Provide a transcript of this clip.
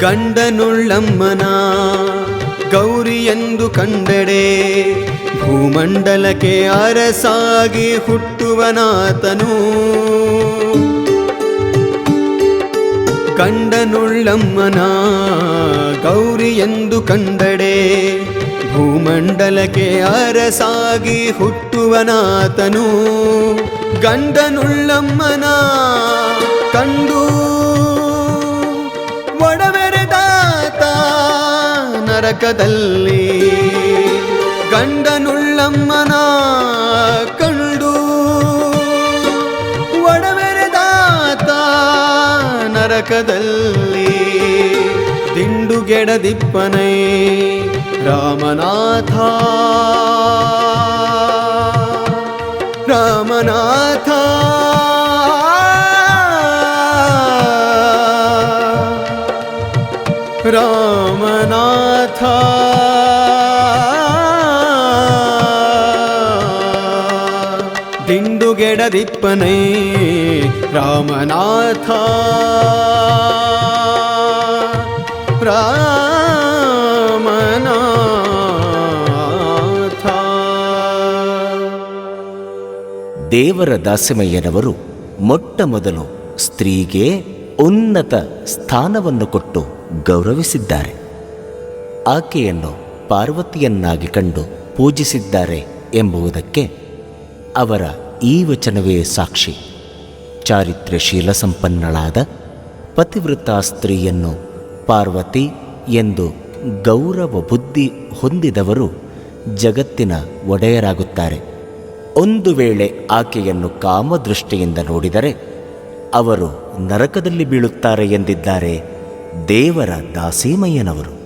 ಗಂಡನುಳ್ಳಮ್ಮನ ಗೌರಿ ಎಂದು ಕಂಡಡೆ, ಭೂಮಂಡಲಕ್ಕೆ ಅರಸಾಗಿ ಹುಟ್ಟುವನಾತನು. ಕಂಡನುಳ್ಳಮ್ಮನ ಗೌರಿ ಎಂದು ಕಂಡಡೆ, ಭೂಮಂಡಲಕ್ಕೆ ಅರಸಾಗಿ ಹುಟ್ಟುವನಾತನು. ಗಂಡನುಳ್ಳಮ್ಮನ ಕಂಡು ಒಡವೆರೆದಾತ ನರಕದಲ್ಲಿ ಗಂಡನುಳ್ಳಮ್ಮನ ಕಂಡು ಒಡವೆರೆದಾತ ನರಕದಲ್ಲಿ ದಿಂಡುಗೆಡದಿಪ್ಪನೇ ರಾಮನಾಥ. ರಾಮನಾಥ. ದಿಂಡುಗೆಡದಿಪ್ಪನೈ ರಾಮನಾಥ. ರಾಮನಾಥ. ದೇವರ ದಾಸಿಮಯ್ಯನವರು ಮೊಟ್ಟ ಮೊದಲು ಸ್ತ್ರೀಗೆ ಉನ್ನತ ಸ್ಥಾನವನ್ನು ಕೊಟ್ಟು ಗೌರವಿಸಿದ್ದಾರೆ. ಆಕೆಯನ್ನು ಪಾರ್ವತಿಯನ್ನಾಗಿ ಕಂಡು ಪೂಜಿಸಿದ್ದಾರೆ ಎಂಬುದಕ್ಕೆ ಅವರ ಈ ವಚನವೇ ಸಾಕ್ಷಿ. ಚಾರಿತ್ರ್ಯಶೀಲ ಸಂಪನ್ನಳಾದ ಪತಿವೃತ ಸ್ತ್ರೀಯನ್ನು ಪಾರ್ವತಿ ಎಂದು ಗೌರವ ಬುದ್ಧಿ ಹೊಂದಿದವರು ಜಗತ್ತಿನ ಒಡೆಯರಾಗುತ್ತಾರೆ. ಒಂದು ವೇಳೆ ಆಕೆಯನ್ನು ಕಾಮದೃಷ್ಟಿಯಿಂದ ನೋಡಿದರೆ ಅವರು ನರಕದಲ್ಲಿ ಬೀಳುತ್ತಾರೆ ಎಂದಿದ್ದಾರೆ ದೇವರ ದಾಸೀಮಯ್ಯನವರು.